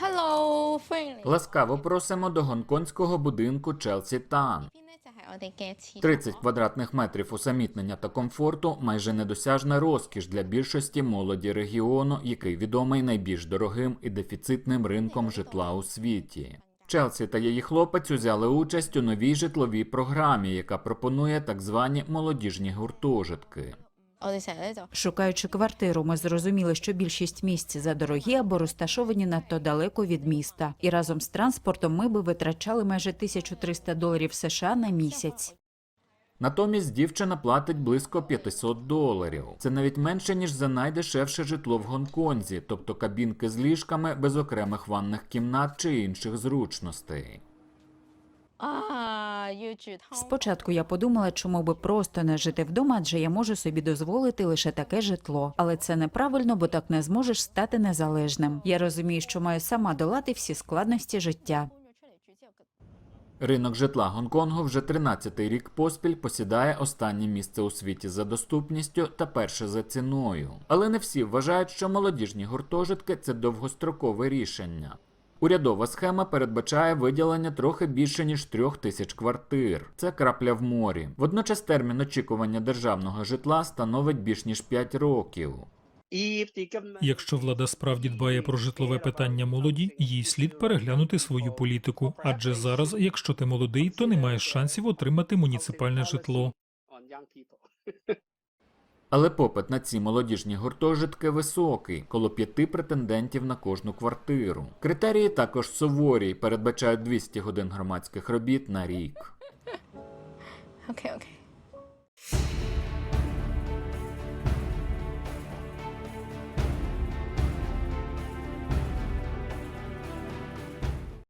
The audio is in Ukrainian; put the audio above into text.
Hello, Ласкаво просимо до гонконгського будинку Челсі Тан. 30 квадратних метрів усамітнення та комфорту майже недосяжна розкіш для більшості молоді регіону, який відомий найбільш дорогим і дефіцитним ринком житла у світі. Челсі та її хлопець узяли участь у новій житловій програмі, яка пропонує так звані молодіжні гуртожитки. Шукаючи квартиру, ми зрозуміли, що більшість місць задорогі або розташовані надто далеко від міста, і разом з транспортом ми би витрачали майже 1300 доларів США на місяць. Натомість дівчина платить близько 500 доларів. Це навіть менше ніж за найдешевше житло в Гонконзі, тобто кабінки з ліжками без окремих ванних кімнат чи інших зручностей. А Спочатку я подумала, чому би просто не жити вдома, адже я можу собі дозволити лише таке житло. Але це неправильно, бо так не зможеш стати незалежним. Я розумію, що маю сама долати всі складності життя. Ринок житла Гонконгу вже 13-й рік поспіль посідає останнє місце у світі за доступністю та перше за ціною. Але не всі вважають, що молодіжні гуртожитки це довгострокове рішення. Урядова схема передбачає виділення трохи більше ніж трьох тисяч квартир. Це крапля в морі. Водночас термін очікування державного житла становить більш ніж 5 років. Якщо влада справді дбає про житлове питання молоді, їй слід переглянути свою політику. Адже зараз, якщо ти молодий, то не маєш шансів отримати муніципальне житло. Але попит на ці молодіжні гуртожитки високий, коло п'яти претендентів на кожну квартиру. Критерії також суворі передбачають 200 годин громадських робіт на рік.，OK OK。